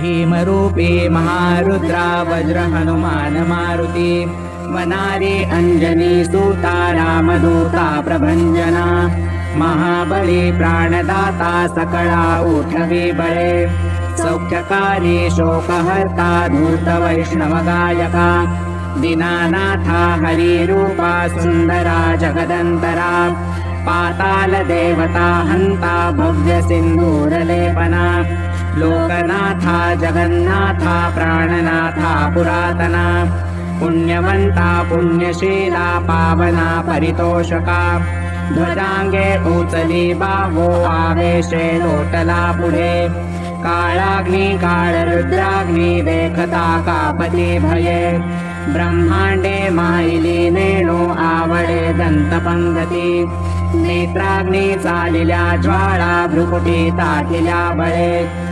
भीमरूपी महारुद्रा वज्र हनुमान मारुती वनारी अञ्जनी सूता रामदूता प्रभञ्जना महाबली प्राणदाता सकळा उठवी बळे सौख्यकारी शोकहर्ता धूत वैष्णवगायका दीनानाथा हरिरूपा सुन्दरा जगदन्तरा पातालदेवता हन्ता भव्य सिन्धूरलेपना लोकनाथा जगन्नाथा प्राणनाथा पुरातना पुण्यवन्ता पुण्यशीला पावना परितोषका ध्वजाङ्गे उचली बावो आवेशे काळरुद्राग्नि देखता कापती भये ब्रह्माण्डे मायिली आवडे दन्तपङ्गती नेत्राग्नि चालिल्या ज्वाळा भ्रुकुटी ताटिल्या बळे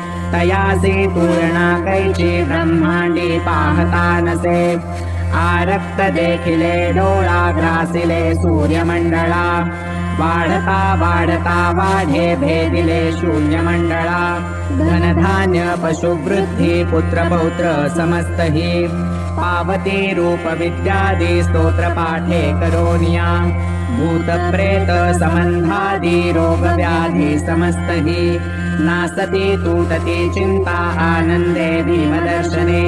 तयासी तुळणा कैची ब्रह्मांडी पाहता नसे। आरक्त देखिले डोळा ग्रासिले सूर्यमंडळा। वाढता वाढता वाढे भेदिले शून्यमंडळा। धनधान्य पशुवृद्धी पुत्र पौत्र समस्तही। पावती रूप विद्यादी स्तोत्र पाठे करोनिया। भूत प्रेत संबंधादी रोग व्याधी समस्तही नासती तूटती चिंता आनंदे भीमदर्शने।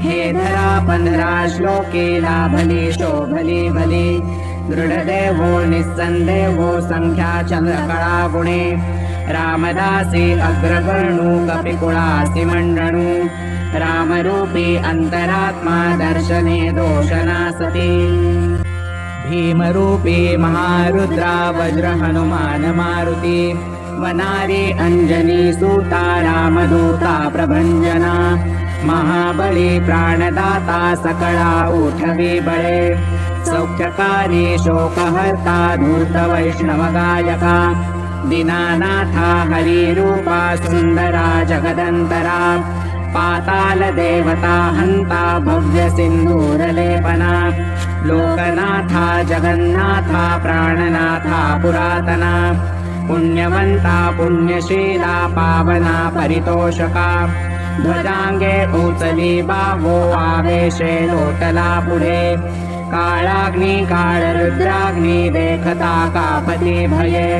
हे धरा पंधरा श्लोके लाभली शोभली भली दृढदेवो निस्सन्देवो संख्या चंद्रकळा गुणे। रामदासी अग्रगणू कपिकुळासि मण्डणू। रामरूपी अन्तरात्मा दर्शने दोषनासति। भीमरूपी महारुद्रा वज्र हनुमान मारुती वनारी अञ्जनी सूता रामदूता प्रभञ्जना महाबली प्राणदाता सकळा उठवी बळे सौख्यकारी शोकहर्ता धूत दीनानाथा हरिरूपा सुन्दरा जगदन्तरा पातालदेवता हन्ता भव्य सिन्धूरलेपना लोकनाथा जगन्नाथा प्राणनाथा पुरातना पुण्यवन्ता पुण्यशीला पावना परितोषका। ध्वजाङ्गे पुढे काळाग्नि काळरुद्राग्नि देखता कापती भये।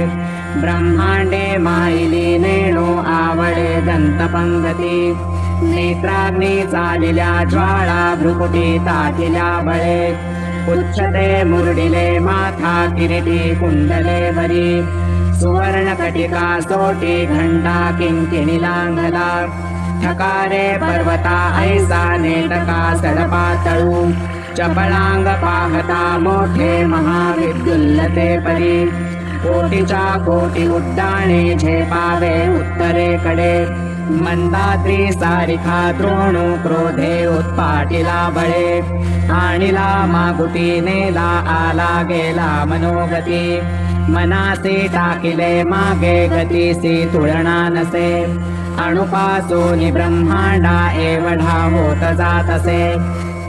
ब्रह्माण्डे मायिली नेणो आवडे दन्तपङ्गती। नेत्राग्नि चालिल्या ज्वाळा भ्रुकुटी ताटिल्या बळे। उच्चते मुरडिले माथा किरीटी कुण्डले वरी सुवर्णकटिका सोटी घण्टा किङ्किणिलाङ्गला ठकारे पर्वता ऐसा नेटका सडपातळू। चपळांग पाहता मोठे महाविद्युल्लते परी। कोटीच्या कोटी उड्डाणे झेपावे उत्तरेकडे मंदाद्री सारिखा द्रोणू क्रोधे उत्पाटिला बळे. आणिला मागुटी नेला आला गेला मनोगती. मनासी टाकिले मागे गतीसी तुळणा नसे. अणुपासूनि ब्रह्मांडा एवढा होत जात असे.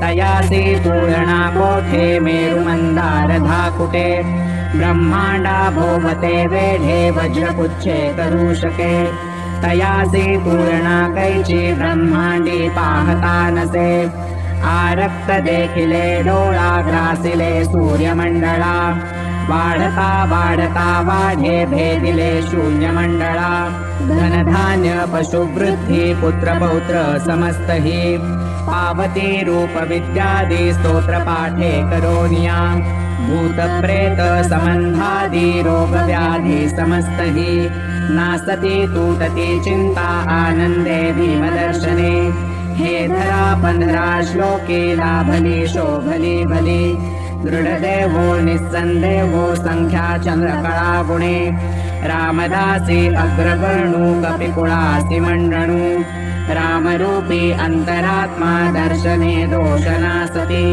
तयासी तुळणा कोठे मेरुमंदार धाकुटे ब्रह्मांडा भोवते वेढे वज्रपुच्छे करू शके. तयासी तुळणा कैची ब्रह्मांडी पाहता नसे। आरक्त देखिले डोळा ग्रासिले सूर्यमंडळा वाढता वाढता वाढे भेदिले शून्यमंडळा धनधान्य पशुवृद्धी पुत्र पौत्र समस्तही। पावती रूप विद्यादी स्तोत्र पाठे करोनिया। भूतप्रेत समन्धादि रोगव्याधि समस्त हि नासति तूटति चिन्ता आनन्दे भीमदर्शने। हे धरा पन्धरा श्लोके लाभली शोभली बली। दृढदेवो निस्सन्देहो सङ्ख्या चन्द्रकला गुणे रामदासी अग्रवर्णु कपिकुळासि मण्डणु रामरूपी अन्तरात्मा दर्शने सति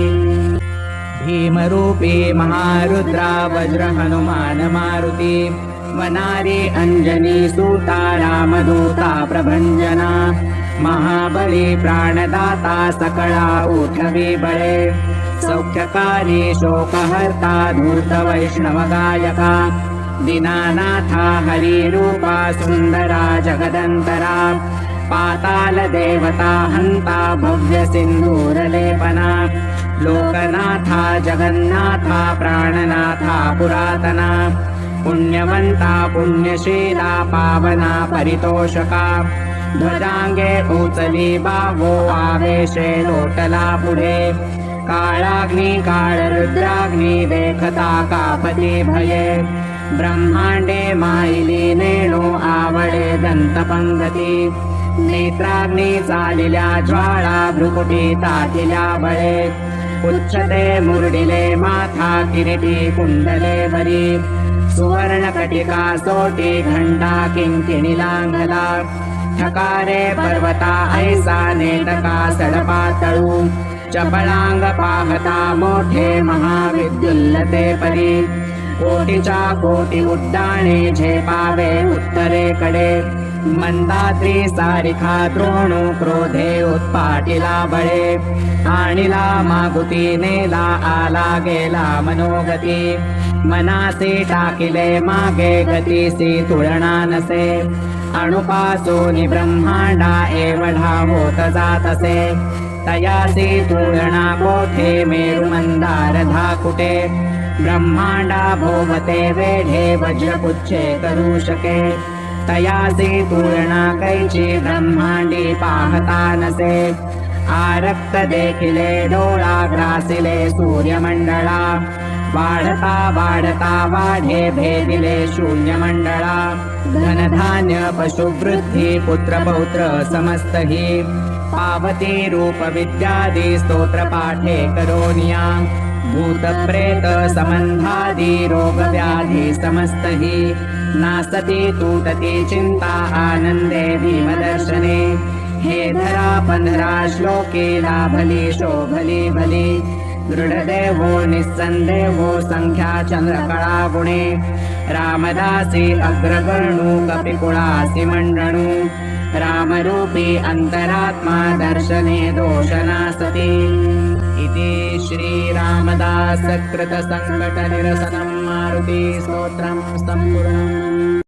भीमरूपी महारुद्रा वज्र हनुमान मारुति वनारी अञ्जनी सूता रामदूता प्रभञ्जना महाबली प्राणदाता सकला ऊठवी बळे सौख्यकारी शोकहर्ता धूर्त वैष्णवगायका दिनानाथा हरिरूपा सुन्दरा जगदन्तरा पातालदेवता हन्ता भव्यसिन्धूरलेपना लोकनाथा जगन्नाथा प्राणनाथा पुरातना पुण्यवन्ता पुण्यशीला पावना परितोषका। ध्वजाङ्गे उचली बाहो आवेशे लोटला पुढे। काळाग्नि काळरुद्राग्नि देखता कापती भये। ब्रह्माण्डे मायिली नेणो आवडे दन्तपङ्गती नेत्राग्नि चालिल्या ज्वाळा भ्रुकुटी ताटिल्या बळे। उच्चते मुरडिले माथा किरीटी कुण्डले वरी सुवर्णकटिका सोटी घण्टा किङ्किणिलाङ्गला ठकारे पर्वता ऐसा नेटका सडपातळू। चपळांग पाहता मोठे महाविद्युल्लते परी। कोटीच्या कोटी उड्डाणे झेपावे उत्तरेकडे मंदाद्री सारिखा द्रोणू क्रोधे उत्पाटिला बळे। आणिला मागुती नेला आला गेला मनोगती। मनासे टाकिले मागे गतीसी तुळणा नसे। अणुपासूनि ब्रह्मांडा एवढा होत जातसे। तयासी तुळणा कोठे मेरुमंदार धाकुटे। ब्रह्मांडा भोवते वेढे वज्रपुच्छे करू शके। तयासी तुळणा कैची ब्रह्मांडी पाहता नसे। आरक्त देखिले डोळा ग्रासिले सूर्यमंडळा वाढता वाढता वाढे भेदिले शून्यमंडळा धनधान्य पशुवृद्धी पुत्रपौत्र समस्त हि पावती रूप विद्यादि स्तोत्र पाठे करोनिया। भूतप्रेत सम्बन्धादि रोगव्याधि समस्त हि नासति तूटति चिन्ता आनन्दे भीमदर्शने। हे धरा पन्धरा श्लोके लाभली शोभली बली। दृढदेवो निस्सन्देहो सङ्ख्या चन्द्रकला गुणे। रामदासी अग्रवर्णु कपिकुळासि मण्डणु। रामरूपी अन्तरात्मा दर्शने दोषना सति इति श्रीरामदासकृतसङ्कटनिरसनं मारुति स्तोत्रं सम्पूर्णम्